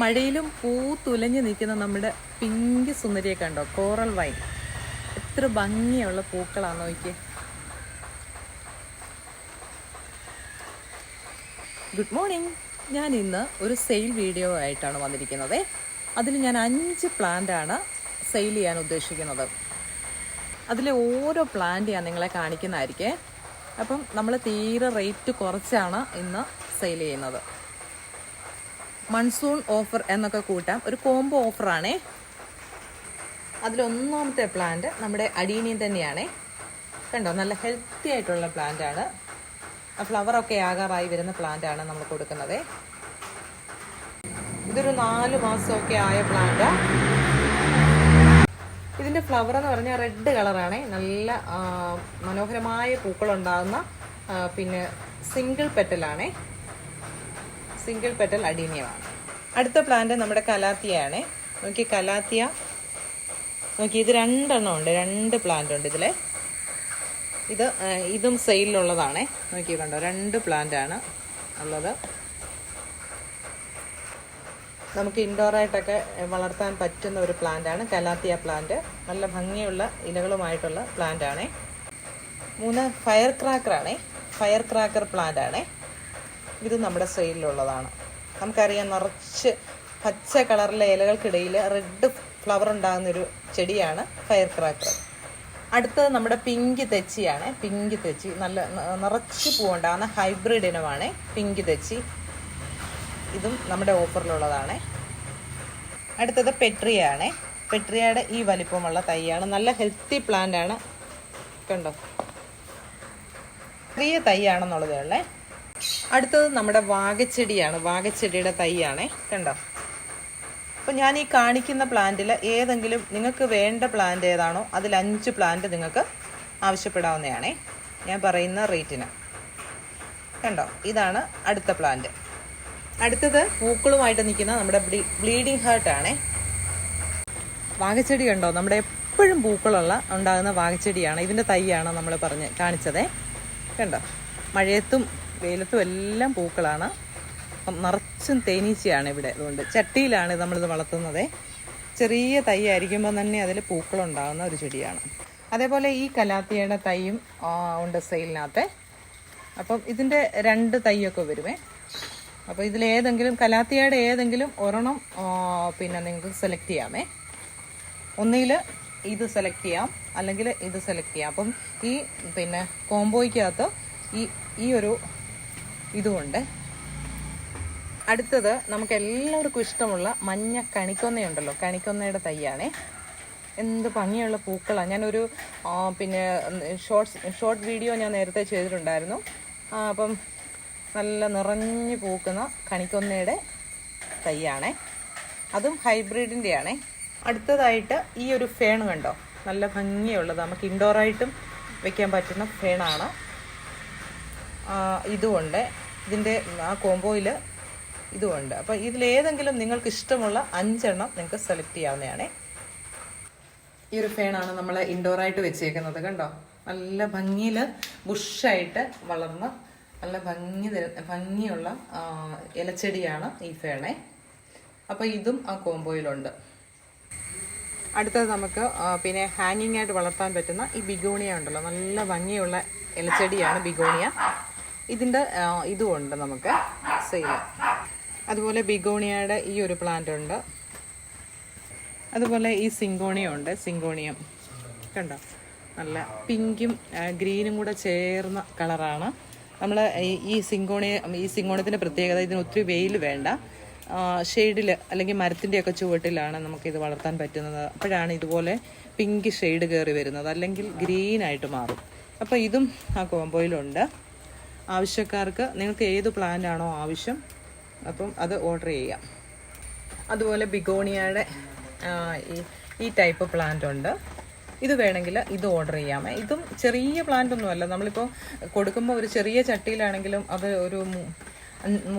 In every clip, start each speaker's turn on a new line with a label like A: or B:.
A: മഴയിലും പൂ തുലഞ്ഞു നിൽക്കുന്ന നമ്മുടെ പിങ്ക് സുന്ദരിയെ കണ്ടോ? Coral wine. എത്ര ഭംഗിയുള്ള പൂക്കളാണ് നോക്കിയേ. ഗുഡ് മോർണിംഗ് ഞാൻ ഇന്ന് ഒരു സെയിൽ വീഡിയോ ആയിട്ടാണ് വന്നിരിക്കുന്നത്. അതിൽ ഞാൻ അഞ്ച് പ്ലാന്റ് ആണ് സെയിൽ ചെയ്യാൻ ഉദ്ദേശിക്കുന്നത്. അതിലെ ഓരോ പ്ലാന്റ് ഞാൻ നിങ്ങളെ കാണിക്കുന്നതായിരിക്കേ. അപ്പം നമ്മൾ തീരെ റേറ്റ് കുറച്ചാണ് ഇന്ന് സെയിൽ ചെയ്യുന്നത്. മൺസൂൺ ഓഫർ എന്നൊക്കെ കൂട്ടാം. ഒരു കോംബോ ഓഫറാണേ. അതിലൊന്നാമത്തെ പ്ലാന്റ് നമ്മുടെ അടീനിയം തന്നെയാണേ. കണ്ടോ? നല്ല ഹെൽത്തി ആയിട്ടുള്ള പ്ലാന്റ് ആണ്. ഫ്ലവറൊക്കെ ആകാറായി വരുന്ന പ്ലാന്റ് ആണ് നമ്മൾ കൊടുക്കുന്നത്. ഇതൊരു നാല് മാസമൊക്കെ ആയ പ്ലാന്റാ ഇതിന്റെ ഫ്ലവർ എന്ന് പറഞ്ഞാൽ റെഡ് കളറാണ് നല്ല മനോഹരമായ പൂക്കളുണ്ടാകുന്ന പിന്നെ സിംഗിൾ പെറ്റലാണേ സിംഗിൾ പെറ്റൽ അടീനിയമാണ് അടുത്ത പ്ലാന്റ് നമ്മുടെ കലാത്തിയാണ് നോക്കി കലാത്തിയ. നോക്കി ഇത് രണ്ടെണ്ണം ഉണ്ട്. രണ്ട് പ്ലാന്റ് ഉണ്ട് ഇതിലെ. ഇത് ഇതും സെയിലിലുള്ളതാണേ നോക്കി കണ്ടോ രണ്ട് പ്ലാന്റ് ആണ് ഉള്ളത്. നമുക്ക് ഇൻഡോറായിട്ടൊക്കെ വളർത്താൻ പറ്റുന്ന ഒരു പ്ലാന്റ് ആണ് കലാത്തിയ പ്ലാന്റ് നല്ല ഭംഗിയുള്ള ഇലകളുമായിട്ടുള്ള പ്ലാന്റ് ആണേ. മൂന്ന് ഫയർ ക്രാക്കർ ആണേ. ഫയർ ക്രാക്കർ പ്ലാന്റ് ആണേ. ഇത് നമ്മുടെ സെയിലിലുള്ളതാണ് നമുക്കറിയാം നിറച്ച് പച്ച കളറിലെ ഇലകൾക്കിടയിൽ റെഡ് ഫ്ലവർ ഉണ്ടാകുന്നൊരു ചെടിയാണ് ഫയർ ക്രാക്കർ അടുത്തത് നമ്മുടെ പിങ്ക് തെച്ചിയാണ്. പിങ്ക് തെച്ചി നല്ല നിറച്ച് പൂവുണ്ടാകുന്ന ഹൈബ്രിഡ് ഇനമാണ് പിങ്ക് തെച്ചി. ഇതും നമ്മുടെ ഓഫറിലുള്ളതാണ് അടുത്തത് പെട്രിയാണ്. പെട്രിയയുടെ ഈ വലിപ്പമുള്ള തൈയാണ്. നല്ല ഹെൽത്തി പ്ലാന്റ് ആണ്. കണ്ടോ? ചെറിയ തൈയാണെന്നുള്ളതേ ഉള്ളേ. അടുത്തത് നമ്മുടെ വാഗച്ചെടിയാണ്. വാഗച്ചെടിയുടെ തൈയാണേ. കണ്ടോ? അപ്പോൾ ഞാൻ ഈ കാണിക്കുന്ന പ്ലാന്റിൽ ഏതെങ്കിലും നിങ്ങൾക്ക് വേണ്ട പ്ലാന്റ് ഏതാണോ അതിൽ അഞ്ച് പ്ലാന്റ് നിങ്ങൾക്ക് ആവശ്യപ്പെടാവുന്നതാണേ. ഞാൻ പറയുന്ന റേറ്റിന്. കണ്ടോ? ഇതാണ് അടുത്ത പ്ലാന്റ്. അടുത്തത് പൂക്കളുമായിട്ട് നിൽക്കുന്ന നമ്മുടെ ബ്ലീഡിംഗ് ഹാർട്ട് ആണേ. വാഗച്ചെടി കണ്ടോ? നമ്മുടെ എപ്പോഴും പൂക്കളുള്ള ഉണ്ടാകുന്ന വാഗച്ചെടിയാണ്. ഇതിന്റെ തൈയാണ് നമ്മൾ പറഞ്ഞ് കാണിച്ചതേ. കണ്ടോ? മഴയത്തും വെയിലത്തും എല്ലാം പൂക്കളാണ്. അപ്പം നിറച്ചും തേനീച്ചയാണ് ഇവിടെ അതുകൊണ്ട് ചട്ടിയിലാണ് നമ്മളിത് വളർത്തുന്നത്. ചെറിയ തൈ ആയിരിക്കുമ്പോൾ തന്നെ അതിൽ പൂക്കളുണ്ടാകുന്ന ഒരു ചെടിയാണ്. അതേപോലെ ഈ കലാത്തിയുടെ തൈയും ഉണ്ട് സെയിലിനകത്തെ. അപ്പം ഇതിന്റെ രണ്ട് തൈയൊക്കെ വരുമേ അപ്പോൾ ഇതിലേതെങ്കിലും കലാത്തിയുടെ ഏതെങ്കിലും ഒരെണ്ണം പിന്നെ നിങ്ങൾക്ക് സെലക്ട് ചെയ്യാമേ. ഒന്നിൽ ഇത് സെലക്ട് ചെയ്യാം അല്ലെങ്കിൽ ഇത് സെലക്ട് ചെയ്യാം. അപ്പം ഈ പിന്നെ കോംബോയ്ക്കകത്ത് ഈ ഈ ഒരു ഇതുമുണ്ട്. അടുത്തത് നമുക്ക് എല്ലാവർക്കും ഇഷ്ടമുള്ള മഞ്ഞ കണിക്കൊന്നയുണ്ടല്ലോ. കണിക്കൊന്നയുടെ തൈയാണേ. എന്ത് ഭംഗിയുള്ള പൂക്കളാണ് ഞാനൊരു പിന്നെ ഷോർട്സ് ഷോർട്ട് വീഡിയോ ഞാൻ നേരത്തെ ചെയ്തിട്ടുണ്ടായിരുന്നു. അപ്പം നല്ല നിറഞ്ഞു പൂക്കുന്ന കണിക്കൊന്നയുടെ തൈയാണേ. അതും ഹൈബ്രിഡിന്റെ ആണേ അടുത്തതായിട്ട് ഈ ഒരു ഫേൺ കണ്ടോ? നല്ല ഭംഗിയുള്ളത്. നമുക്ക് ഇൻഡോറായിട്ടും വെക്കാൻ പറ്റുന്ന ഫേണാണ്. ഇതുമുണ്ട് ഇതിന്റെ ആ കോംബോയിൽ ഇതുമുണ്ട് അപ്പോൾ ഇതിലേതെങ്കിലും നിങ്ങൾക്ക് ഇഷ്ടമുള്ള അഞ്ചെണ്ണം നിങ്ങൾക്ക് സെലക്ട് ചെയ്യാവുന്നതാണേ. ഈ ഒരു ഫേണാണ് നമ്മൾ ഇൻഡോറായിട്ട് വെച്ചേക്കുന്നത് കണ്ടോ? നല്ല ഭംഗിയിൽ ബുഷായിട്ട് വളർന്ന നല്ല ഭംഗി ഭംഗിയുള്ള ഇലച്ചെടിയാണ് ഈ ഫേണെ അപ്പോൾ ഇതും ആ കോംബോയിലുണ്ട് അടുത്തത് നമുക്ക് പിന്നെ ഹാങ്ങിങ് ആയിട്ട് വളർത്താൻ പറ്റുന്ന ഈ ബിഗോണിയ ഉണ്ടല്ലോ. നല്ല ഭംഗിയുള്ള ഇലച്ചെടിയാണ് ബിഗോണിയ. ഇതിന്റെ ഇതുമുണ്ട് നമുക്ക്. സെയിൽ അതുപോലെ ബിഗോണിയയുടെ ഈ ഒരു പ്ലാന്റ് ഉണ്ട്. അതുപോലെ ഈ സിങ്കോണിയം ഉണ്ട്. സിങ്കോണിയം. കണ്ടോ? നല്ല പിങ്കും ഗ്രീനും കൂടെ ചേർന്ന കളറാണ്. നമ്മൾ ഈ സിങ്കോണിയ ഈ സിങ്കോണിയത്തിന്റെ പ്രത്യേകത ഇതിന് ഒത്തിരി വെയിൽ വേണ്ട. ഷെയ്ഡിൽ അല്ലെങ്കിൽ മരത്തിന്റെയൊക്കെ ചുവട്ടിലാണ് നമുക്കിത് വളർത്താൻ പറ്റുന്നത്. അപ്പോഴാണ് ഇതുപോലെ പിങ്ക് ഷെയ്ഡ് കയറി വരുന്നത്. അല്ലെങ്കിൽ ഗ്രീനായിട്ട് മാറും. അപ്പോൾ ഇതും ആ കോമ്പോയിലുണ്ട് ആവശ്യക്കാർക്ക് നിങ്ങൾക്ക് ഏത് പ്ലാന്റ് ആണോ ആവശ്യം അപ്പം അത് ഓർഡർ ചെയ്യാം. അതുപോലെ ബിഗോണിയയുടെ ഈ ടൈപ്പ് പ്ലാന്റ് ഉണ്ട്. ഇത് വേണമെങ്കിൽ ഇത് ഓർഡർ ചെയ്യാമേ ഇതും ചെറിയ പ്ലാന്റ് ഒന്നുമല്ല നമ്മളിപ്പോൾ കൊടുക്കുമ്പോൾ ഒരു ചെറിയ ചട്ടിയിലാണെങ്കിലും അത് ഒരു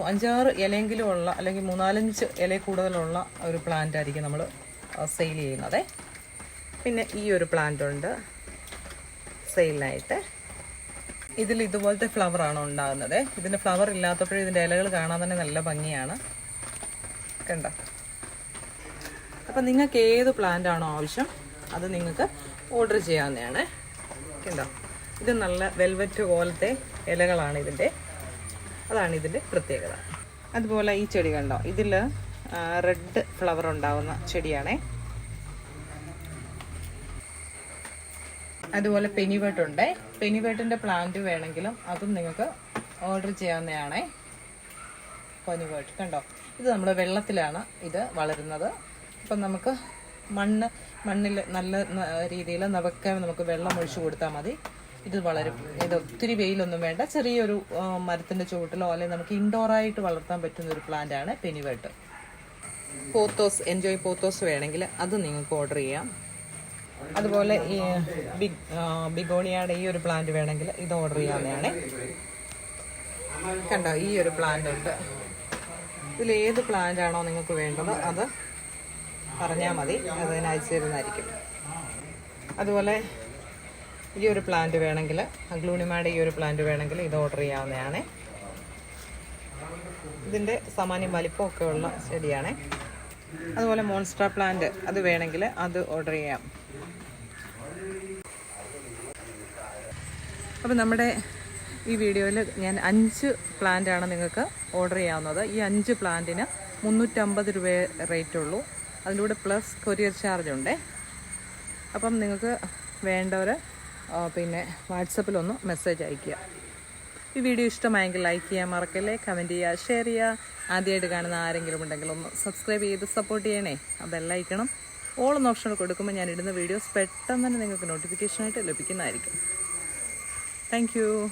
A: അഞ്ചാറ് ഇലയെങ്കിലും ഉള്ള അല്ലെങ്കിൽ മൂന്നാലഞ്ച് ഇല കൂടുതലുള്ള ഒരു പ്ലാന്റ് ആയിരിക്കും നമ്മൾ സെയിൽ ചെയ്യുന്നത്. പിന്നെ ഈ ഒരു പ്ലാന്റ് ഉണ്ട് സെയിലിനായിട്ട് ഇതിൽ ഇതുപോലത്തെ ഫ്ലവർ ആണോ ഉണ്ടാകുന്നത്? ഇതിന്റെ ഫ്ലവർ ഇല്ലാത്തപ്പോഴും ഇതിന്റെ ഇലകൾ കാണാൻ തന്നെ നല്ല ഭംഗിയാണ്. കണ്ട? അപ്പം നിങ്ങൾക്ക് ഏത് പ്ലാന്റ് ആണോ ആവശ്യം അത് നിങ്ങൾക്ക് ഓർഡർ ചെയ്യാവുന്നതാണ്. കണ്ടോ? ഇത് നല്ല വെൽവെറ്റ് പോലത്തെ ഇലകളാണ് ഇതിന്റെ അതാണ് ഇതിന്റെ പ്രത്യേകത. അതുപോലെ ഈ ചെടി കണ്ടോ? ഇതിൽ റെഡ് ഫ്ലവർ ഉണ്ടാവുന്ന ചെടിയാണേ. അതുപോലെ പെനിവേട്ടുണ്ട് പെനിവേട്ടിന്റെ പ്ലാന്റ് വേണമെങ്കിലും അതും നിങ്ങൾക്ക് ഓർഡർ ചെയ്യാവുന്നതാണേ. പെനിവേട്ട് കണ്ടോ? ഇത് നമ്മൾ വെള്ളത്തിലാണ് ഇത് വളരുന്നത്. അപ്പം നമുക്ക് മണ്ണ് മണ്ണിൽ നല്ല രീതിയിൽ നവക്കെ നമുക്ക് വെള്ളം ഒഴിച്ചു കൊടുത്താൽ മതി. ഇത് വളരും. ഇത് ഒത്തിരി വെയിലൊന്നും വേണ്ട. ചെറിയൊരു മരത്തിന്റെ ചുവട്ടിലോ അല്ലെങ്കിൽ നമുക്ക് ഇൻഡോറായിട്ട് വളർത്താൻ പറ്റുന്ന ഒരു പ്ലാന്റ് ആണ് പെനിവേട്ട് പോത്തോസ് എൻജോയ് പോത്തോസ് വേണമെങ്കിൽ അത് നിങ്ങൾക്ക് ഓർഡർ ചെയ്യാം. അതുപോലെ ഈ ബിഗ് ബിഗോണിയയുടെ ഈ ഒരു പ്ലാന്റ് വേണമെങ്കിൽ ഇത് ഓർഡർ ചെയ്യാവുന്നതാണ്. കണ്ടോ ഈ ഒരു പ്ലാന്റ് ഉണ്ട്. ഇതിൽ ഏത് പ്ലാന്റ് ആണോ നിങ്ങൾക്ക് വേണ്ടത് അത് പറഞ്ഞാൽ മതി. അതിന് തരുന്നതായിരിക്കും. അതുപോലെ ഈ ഒരു പ്ലാന്റ് വേണമെങ്കിൽ അഗ്ലൂണിമയുടെ ഈ ഒരു പ്ലാന്റ് വേണമെങ്കിൽ ഇത് ഓർഡർ ചെയ്യാവുന്നതാണ്. ഇതിന്റെ സാമാന്യം വലിപ്പമൊക്കെ ഉള്ള ചെടിയാണ്. അതുപോലെ മോൺസ്ട്ര പ്ലാന്റ് അത് വേണമെങ്കിൽ അത് ഓർഡർ ചെയ്യാം. അപ്പോൾ നമ്മുടെ ഈ വീഡിയോയിൽ ഞാൻ അഞ്ച് പ്ലാന്റാണ് നിങ്ങൾക്ക് ഓർഡർ ചെയ്യാവുന്നത്. ഈ അഞ്ച് പ്ലാന്റിന് മുന്നൂറ്റമ്പത് രൂപ റേറ്റ് ഉള്ളൂ. അതിലൂടെ പ്ലസ് കൊറിയർ ചാർജ് ഉണ്ട്. അപ്പം നിങ്ങൾക്ക് വേണ്ടവർ പിന്നെ വാട്സപ്പിലൊന്ന് മെസ്സേജ് അയയ്ക്കുക. ഈ വീഡിയോ ഇഷ്ടമായെങ്കിൽ ലൈക്ക് ചെയ്യാൻ മറക്കല്ലേ കമന്റ് ചെയ്യുക ഷെയർ ചെയ്യുക. ആദ്യമായിട്ട് കാണുന്ന ആരെങ്കിലും ഉണ്ടെങ്കിൽ ഒന്ന് സബ്സ്ക്രൈബ് ചെയ്ത് സപ്പോർട്ട് ചെയ്യണേ. അതെല്ലാം ബെല്ലൈക്കണം ഓൾ എന്ന ഓപ്ഷൻ കൊടുക്കുമ്പോൾ ഞാൻ ഇടുന്ന വീഡിയോസ് പെട്ടെന്ന് തന്നെ നിങ്ങൾക്ക് നോട്ടിഫിക്കേഷനായിട്ട് ലഭിക്കുന്നതായിരിക്കും. Thank you.